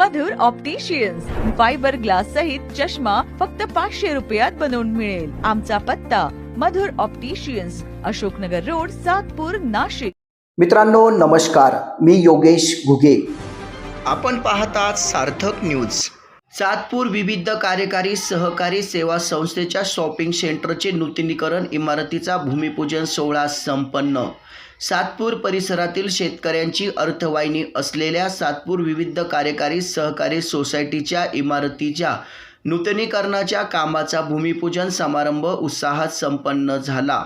मधुर opticians fibre glass सहित चष्मा फक्त पाचशे रुपयात बनवून मिळेल. आमचा पत्ता मधुर ऑप्टिशियन्स अशोकनगर रोड सातपूर नाशिक. मित्रांनो नमस्कार. मी योगेश घुगे. आपण पाहतात सार्थक न्यूज सातपूर विविध कार्यकारी सहकारी सेवा संस्थेच्या शॉपिंग सेंटरचे नूतनीकरण इमारतीचा भूमिपूजन सोहळा संपन्न. सातपूर परिसरातील शेतकऱ्यांची अर्थवाहिनी असलेल्या सातपूर विविध कार्यकारी सहकारी सोसायटीच्या इमारतीच्या नूतनीकरणाच्या कामाचा भूमिपूजन समारंभ उत्साहात संपन्न झाला.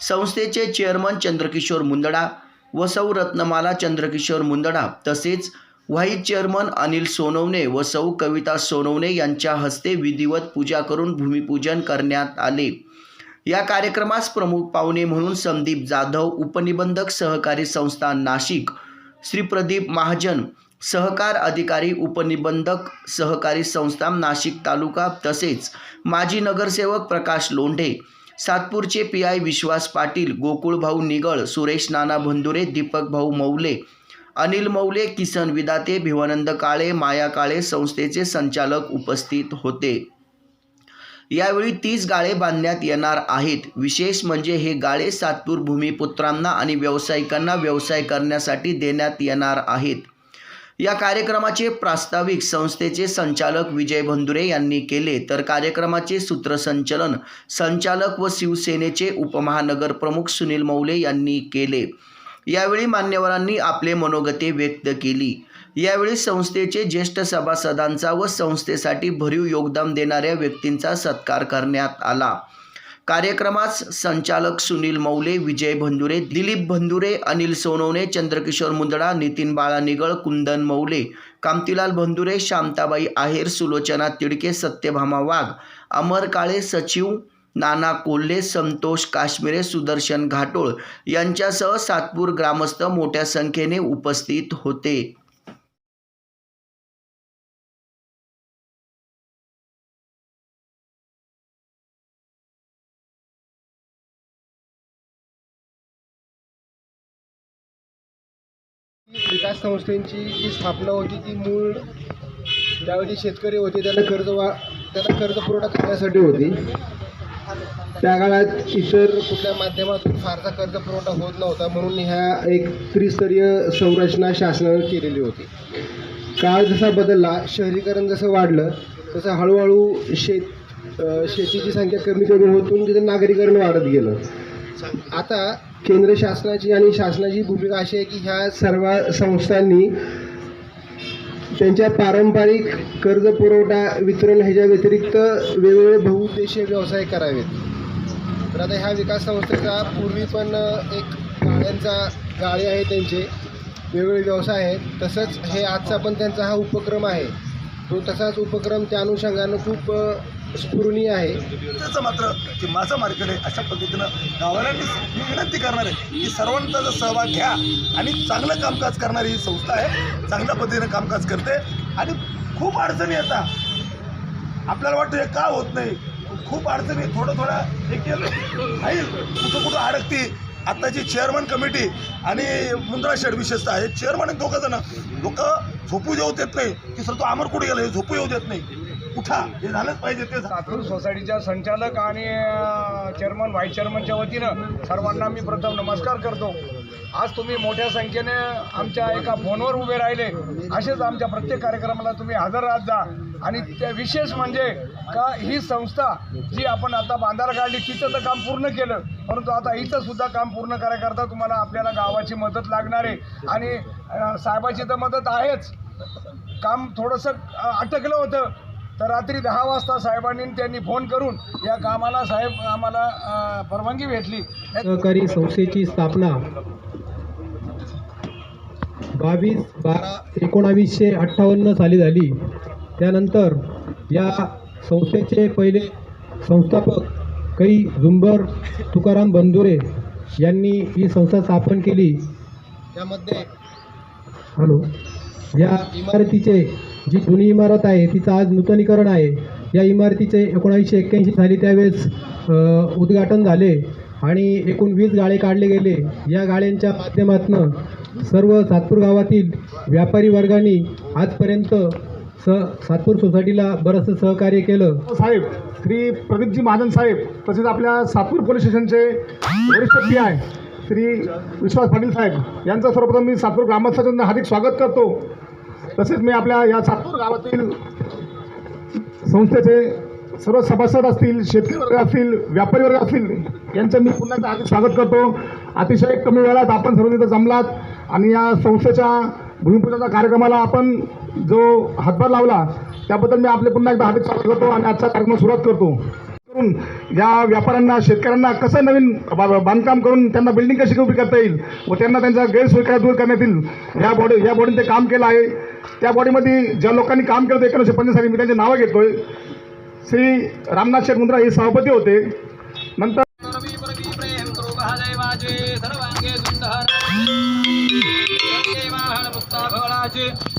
संस्थेचे चेअरमन चंद्रकिशोर मुंदडा व सौ रत्नमाला चंद्रकिशोर मुंदडा तसेच व्हाईस चेअरमन अनिल सोनवणे व सौ कविता सोनवणे यांच्या हस्ते विधिवत पूजा करून भूमिपूजन करण्यात आले. या कार्यक्रमास प्रमुख पाहुणे म्हणून संदीप जाधव उपनिबंधक सहकारी संस्था नाशिक श्री प्रदीप महाजन सहकार अधिकारी उपनिबंधक सहकारी संस्था नाशिक तालुका तसेच माजी नगरसेवक प्रकाश लोंढे सातपूरचे पी आय विश्वास पाटील गोकुळभाऊ निगळ सुरेश नाना भंदुरे दीपक भाऊ मौले अनिल मौले किसन विदाते भिवानंद काळे माया काळे संस्थेचे संचालक उपस्थित होते. यावेळी तीस गाळे बांधण्यात येणार आहेत. विशेष म्हणजे हे गाळे सातपूर भूमिपुत्रांना आणि व्यावसायिकांना व्यवसाय करण्यासाठी देण्यात येणार आहेत. या कार्यक्रमाचे प्रास्ताविक संस्थेचे संचालक विजय भंदुरे यांनी केले. तर कार्यक्रमाचे सूत्रसंचलन संचालक व शिवसेनेचे उपमहानगर प्रमुख सुनील मौले यांनी केले. यावेळी मान्यवरांनी आपले मनोगते व्यक्त केली. यावेळी संस्थेचे ज्येष्ठ सभासदांचा व संस्थेसाठी भरीव योगदान देणाऱ्या व्यक्तींचा सत्कार करण्यात आला. कार्यक्रमात संचालक सुनील मौले विजय भंदुरे दिलीप भंदुरे अनिल सोनवणे चंद्रकिशोर मुंदडा नितीन बाळा निगळ कुंदन मौले कांतीलाल भंदुरे शांताबाई आहेर सुलोचना तिडके सत्यभामा वाघ अमर काळे सचिव नाना कोल्हे संतोष काश्मीरे सुदर्शन घाटोळ यांच्यासह सातपूर ग्रामस्थ मोठ्या संख्येने उपस्थित होते. संस्थेची जी स्थापना होती ती मूळ ज्यावेळी शेतकरी होते त्यांना कर्ज वा त्यांना कर्ज पुरवठा करण्यासाठी होती. त्या काळात इतर कुठल्या माध्यमातून फारसा कर्ज पुरवठा होत नव्हता म्हणून ह्या एक त्रिस्तरीय संरचना शासनानं केलेली होती. काळ जसा बदलला शहरीकरण जसं वाढलं तसं हळूहळू शेत शेतीची संख्या कमी कमी होतून तिथे नागरीकरण वाढत गेलं. आता केंद्र शासनाची आणि शासनाची भूमिका अशी आहे की ह्या सर्व संस्थांनी त्यांच्या पारंपरिक कर्ज पुरवठा वितरण ह्याच्या व्यतिरिक्त वेगवेगळे बहुउद्देशीय व्यवसाय करावेत. तर आता ह्या विकास संस्थेचा पूर्वी पण एक गाड्यांचा गाळे आहे त्यांचे वेगवेगळे व्यवसाय आहेत. तसंच हे आजचा पण त्यांचा हा उपक्रम आहे. तो तसाच उपक्रम त्या अनुषंगानं खूप स्फुरणीय आहे. त्याचं मात्र की माझं मार्केट आहे. अशा पद्धतीनं गावाला मी विनंती करणार आहे की सर्वांचा जर सहभाग घ्या आणि चांगलं कामकाज करणारी ही संस्था आहे. चांगल्या पद्धतीनं कामकाज करते. आणि खूप अडचणी येतात. आपल्याला वाटतं हे का होत नाही? खूप अडचणी थोडं थोडं एक राहील कुठं कुठं अडकती. आत्ताची चेअरमन कमिटी आणि मुंद्रा शेड विशेषतः आहे चेअरमन दोघं जण लोक झोपू देऊ देत नाही. की सर तो अमर कुठे गेला हे झोपू येऊ देत नाही. उठा हे झालंच पाहिजे ते सातूर सोसायटीच्या संचालक आणि चेअरमन व्हाईस चेअरमनच्या वतीनं सर्वांना मी प्रथम नमस्कार करतो. आज तुम्ही मोठ्या संख्येने आमच्या एका फोनवर उभे राहिले. असेच आमच्या प्रत्येक कार्यक्रमाला तुम्ही हजर राहत जा. आणि त्या विशेष म्हणजे का ही संस्था जी आपण आता बांधायला काढली तिचं तर काम पूर्ण केलं. परंतु आता इथं सुद्धा काम पूर्ण करायकरता तुम्हाला आपल्याला गावाची मदत लागणार आहे. आणि साहेबाची तर मदत आहेच. काम थोडंसं अटकलं होतं. तर रात्री दहा वाजता साहेबांनी त्यांनी फोन करून या कामाला साहेब आम्हाला परवानगी भेटली. सहकारी संस्थेची स्थापना बावीस बारा एकोणावीसशे अठ्ठावन्न साली झाली. त्यानंतर या संस्थेचे पहिले संस्थापक कै झुंबर तुकाराम बंधुरे यांनी ही संस्था स्थापन केली. त्यामध्ये हॅलो. या इमारतीचे जी जुनी इमारत आहे तिचं आज नूतनीकरण आहे. या इमारतीचे एकोणावीसशे एक्क्याऐंशी साली त्यावेळेस उद्घाटन झाले आणि एकूण वीस गाळे काढले गेले. या गाळ्यांच्या माध्यमातून सर्व सातपूर गावातील व्यापारी वर्गाने आजपर्यंत स सातपूर सोसायटीला बरंचसं सहकार्य केलं. साहेब श्री प्रदीपजी महाजन साहेब तसेच आपल्या सातपूर पोलीस स्टेशनचे वरिष्ठ पी आय श्री विश्वास पाटील साहेब यांचं सर्वप्रथम मी सातपूर ग्रामस्थांना हार्दिक स्वागत करतो. तसेच मी आपल्या या सातपूर गावातील संस्थेचे सर्व सभासद असतील शेतकरी वर्ग असतील व्यापारी वर्ग असतील यांचं मी पुन्हा एकदा स्वागत करतो. अतिशय कमी वेळात आपण सर्व तिथं जमलात आणि या संस्थेच्या भूमिपूजनाच्या कार्यक्रमाला आपण जो हातभार लावला त्याबद्दल मी आपले पुन्हा एकदा हार्दिक स्वागत करतो आणि आजचा कार्यक्रम सुरुवात करतो. करून या व्यापाऱ्यांना शेतकऱ्यांना कसं नवीन बा- बांधकाम करून त्यांना बिल्डिंग कशी उभी करता येईल व त्यांना त्यांचा गैरसोय दूर करण्यात येईल या बॉडी या बॉडीने ते काम केलं आहे. त्या बॉडीमध्ये ज्या लोकांनी काम केलं होतं एकोणीसशे पंचवीस साली मी त्यांची नावं घेतोय. श्री रामनाथ शेठ मुंद्रा हे सभापती होते. नंतर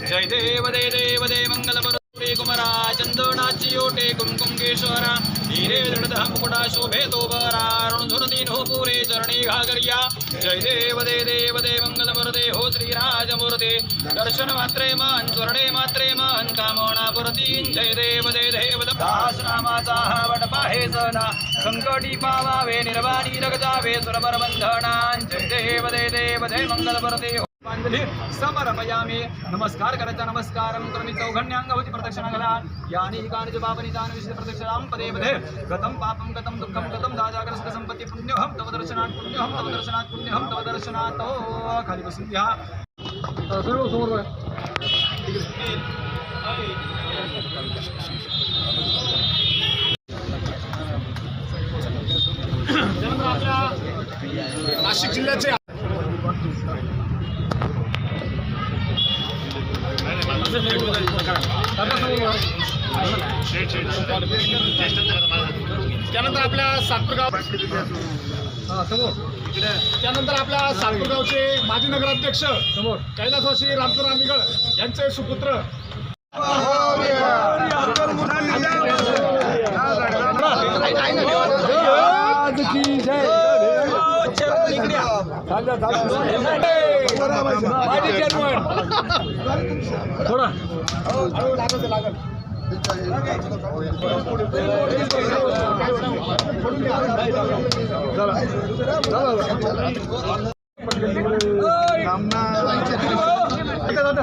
जय देव दे देव दे मंगल कुमरा चंदनाची ओटे कुमकुंकेश्वरा हिरे दृढ मुकुटा शोभे तो बरा ऋणधुर हो पुरे चरणी घागरिया जय देव दे देव दे मंगल बरदे हो श्रीराज मूर्ते दर्शन मात्रे मन स्वर्णे मात्रे मन कामना पुरतीन जय देव दे देव दास नामाचा हा वट पाहे सना संकटी पावावे निर्वाणी रगजावे सुरबर बंधना जय देव दे देव दे मंगल बरदे हो पांडली समरमयामी नमस्कार करायचा नमस्कार. करोमि चौघन्यांग होती प्रदक्षिणा घाला यानी कानि च पापनि तानि विशिष्ट प्रदक्षिणां पदे पदे गतं पापं गतं दुःखं गतं दाजाग्रस्त संपत्ती पुण्यहं तव दर्शनात् पुण्यहं तव दर्शनात् पुण्यहं तव दर्शनात्. ओ खाली बसून घ्या. सर्व समोर नाशिक जिल्ह्याचे त्यानंतर आपल्या सातपूर गाव त्यानंतर आपल्या सातपूर गावचे माजी नगराध्यक्ष समोर कैलासवासी रामचंद्र रामीगड यांचे सुपुत्र.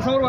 समोर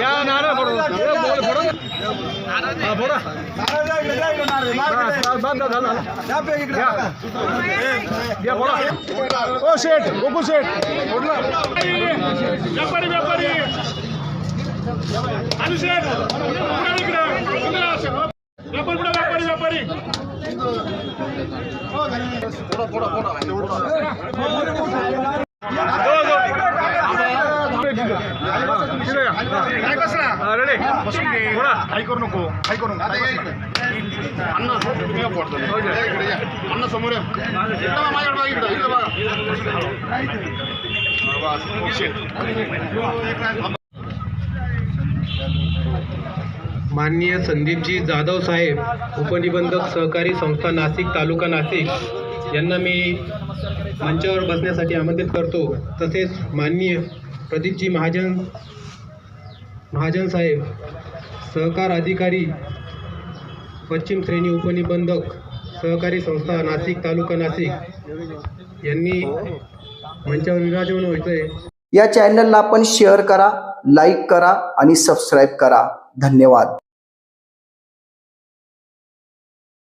या नारा फोडो फोडा. ओ शेठ गोकुळ शेठ व्यापारी व्यापारी आणि शेठ. व्यापारी पुढे व्यापारी व्यापारी काय कसला घे काही करू नको काही करू नको अण्णा अण्णा समोर माझ्याकडे माननीय संदीपजी जाधव साहेब उपनिबंधक सहकारी संस्था नाशिक तालुका नाशिक यांना मी मंचावर बसण्यासाठी आमंत्रित करतो. तसेच माननीय प्रदीपजी महाजन महाजन साहेब सहकार अधिकारी पश्चिम श्रेणी उपनिबंधक सहकारी संस्था नाशिक तालुका नाशिक यांनी मंचावर विराजमान व्हायचंय. या चॅनलला आपण शेअर करा लाईक करा आणि सबस्क्राईब करा. धन्यवाद.